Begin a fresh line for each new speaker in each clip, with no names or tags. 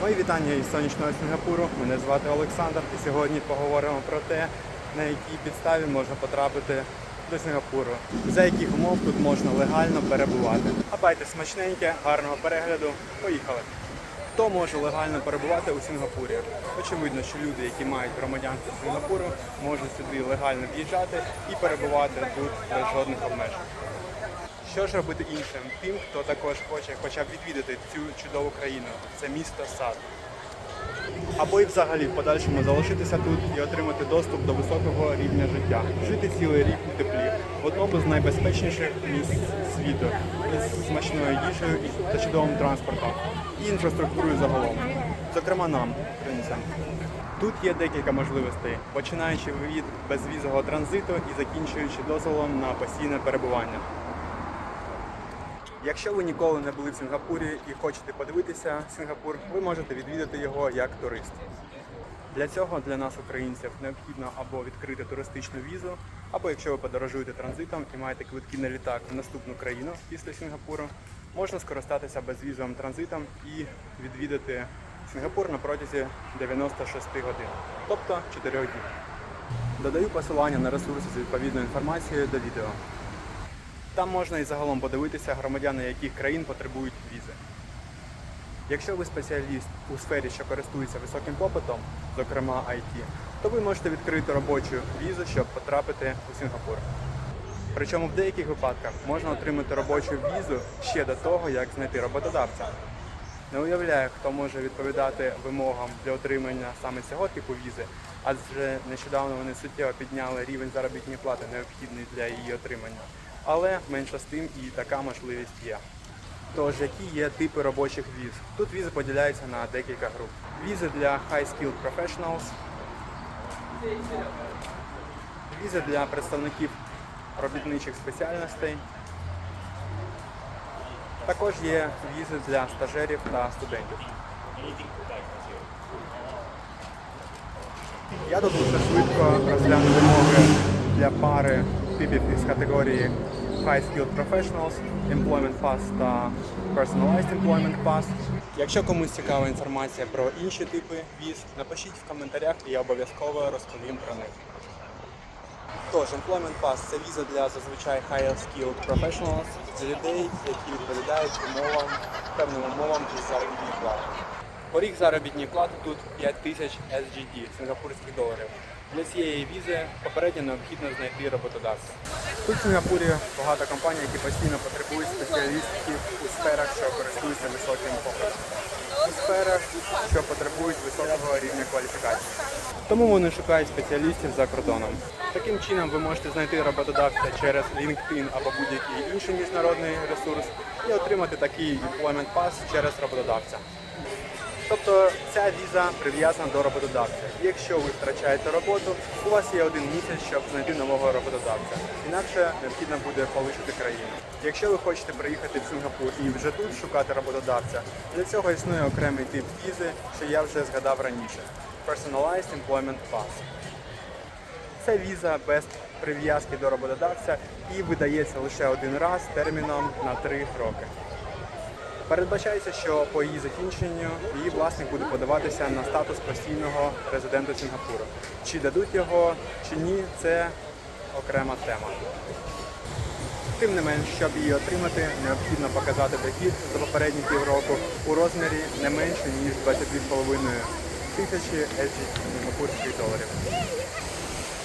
Мої вітання із сонячного Сінгапуру. Мене звати Олександр. І сьогодні поговоримо про те, на якій підставі можна потрапити до Сінгапуру, за яких умов тут можна легально перебувати. Хапайте смачненьке, гарного перегляду. Поїхали! Хто може легально перебувати у Сінгапурі? Очевидно, що люди, які мають громадянство Сінгапуру, можуть сюди легально в'їжджати і перебувати тут без жодних обмежень. Що ж робити іншим? Тим, хто також хоче хоча б відвідати цю чудову країну. Це місто Сад. Або і взагалі в подальшому залишитися тут і отримати доступ до високого рівня життя. Жити цілий рік у теплі, в одному з найбезпечніших місць світу, із смачною їжею та чудовим транспортом і інфраструктурою загалом. Зокрема нам, українцям. Тут є декілька можливостей, починаючи від безвізового транзиту і закінчуючи дозволом на постійне перебування. Якщо ви ніколи не були в Сінгапурі і хочете подивитися Сінгапур, ви можете відвідати його як турист. Для цього для нас, українців, необхідно або відкрити туристичну візу, або якщо ви подорожуєте транзитом і маєте квитки на літак в наступну країну після Сінгапуру, можна скористатися безвізовим транзитом і відвідати Сінгапур на протязі 96 годин, тобто 4 днів. Додаю посилання на ресурси з відповідною інформацією до відео. Там можна і загалом подивитися, громадяни яких країн потребують візи. Якщо ви спеціаліст у сфері, що користується високим попитом, зокрема IT, то ви можете відкрити робочу візу, щоб потрапити у Сінгапур. Причому в деяких випадках можна отримати робочу візу ще до того, як знайти роботодавця. Не уявляю, хто може відповідати вимогам для отримання саме цього типу візи, адже нещодавно вони суттєво підняли рівень заробітної плати, необхідний для її отримання. Але менше з тим і така можливість є. Тож, які є типи робочих віз? Тут візи поділяються на декілька груп. Візи для High Skilled Professionals, візи для представників робітничих спеціальностей. Також є візи для стажерів та студентів. Я тут дуже швидко розгляну вимоги для пари типів із категорії High Skilled Professionals, Employment Pass та Personalized Employment Pass. Якщо комусь цікава інформація про інші типи віз, напишіть в коментарях і я обов'язково розповім про них. Тож, Employment Pass – це віза для зазвичай High Skilled Professionals, для людей, які відповідають умовам, певним умовам із заробітної плати. Поріг заробітної плати тут 5000 SGD, сингапурських доларів. Для цієї візи попередньо необхідно знайти роботодавця. Тут в Сингапурі багато компаній, які постійно потребують спеціалістів у сферах, що користуються високим попитом. У сферах, що потребують високого рівня кваліфікації. Тому вони шукають спеціалістів за кордоном. Таким чином ви можете знайти роботодавця через LinkedIn або будь-який інший міжнародний ресурс і отримати такий employment pass через роботодавця. Тобто ця віза прив'язана до роботодавця. Якщо ви втрачаєте роботу, у вас є один місяць, щоб знайти нового роботодавця. Інакше необхідно буде полишити країну. Якщо ви хочете приїхати в Сингапур і вже тут шукати роботодавця, для цього існує окремий тип візи, що я вже згадав раніше Personalized Employment Pass. Це віза без прив'язки до роботодавця і видається лише один раз терміном на 3 роки. Передбачається, що по її закінченню її власник буде подаватися на статус постійного резидента Сінгапуру. Чи дадуть його, чи ні, це окрема тема. Тим не менш, щоб її отримати, необхідно показати дохід за попередні півроку у розмірі не менше, ніж 22,5 тисячі сінгапурських доларів.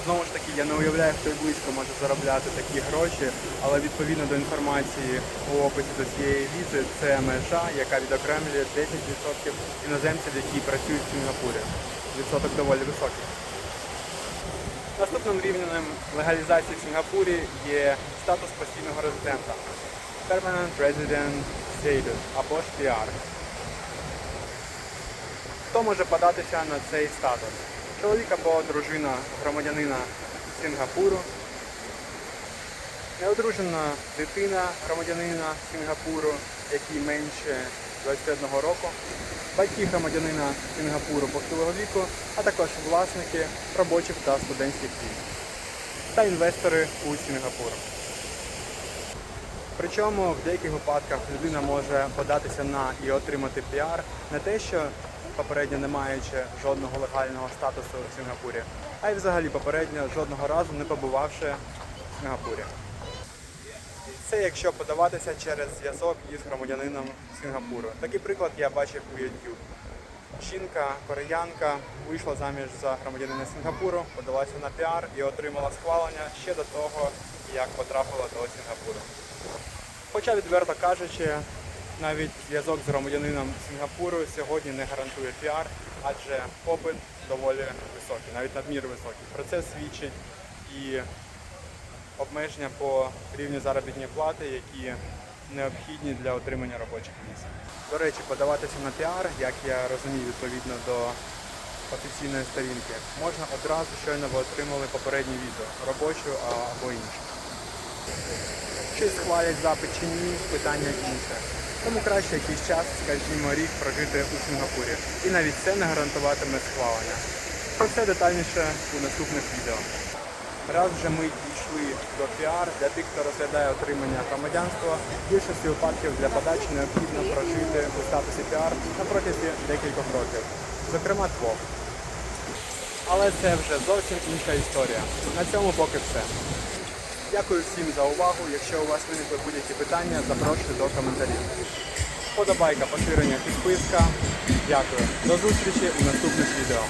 Знову ж таки, я не уявляю, хто й близько може заробляти такі гроші, але відповідно до інформації у описі до цієї візи, це межа, яка відокремлює 10% іноземців, які працюють в Сінгапурі. Відсоток доволі високий. Наступним рівнем легалізації в Сінгапурі є статус постійного резидента Permanent Resident Status або ж PR. Хто може податися на цей статус? Чоловік або дружина громадянина Сінгапуру, неодружена дитина громадянина Сінгапуру, який менше 21 року, батьки громадянина Сінгапуру похилого віку, а також власники робочих та студентських віз та інвестори у Сінгапур. Причому в деяких випадках людина може податися на і отримати піар не те, що попередньо не маючи жодного легального статусу в Сінгапурі, а й взагалі попередньо жодного разу не побувавши в Сінгапурі. Це якщо подаватися через зв'язок із громадянином Сінгапуру. Такий приклад я бачив у YouTube. Жінка, кореянка, вийшла заміж за громадянина Сінгапуру, подалася на піар і отримала схвалення ще до того, як потрапила до Сінгапуру. Хоча, відверто кажучи, навіть зв'язок з громадянином Сінгапуру сьогодні не гарантує піар, адже попит доволі високий, навіть надмір високий. Про це свідчить і обмеження по рівню заробітної плати, які необхідні для отримання робочих місць. До речі, подаватися на піар, як я розумію, відповідно до офіційної сторінки, можна одразу щойно ви отримали попереднє відео, робочу або іншу. Чи схвалять запит чи ні, питання інше. Тому краще якийсь час, скажімо, рік прожити у Сінгапурі. І навіть це не гарантуватиме схвалення. Про це детальніше у наступних відео. Раз вже ми дійшли до піар, для тих, хто розглядає отримання громадянства, більшості випадків для подачі необхідно прожити у статусі піар на протязі декількох років, зокрема двох. Але це вже зовсім інша історія. На цьому поки все. Дякую всім за увагу. Якщо у вас виникли будь-які питання, запрошую до коментарів. Подобайка, поширення, підписка. Дякую. До зустрічі у наступних відео.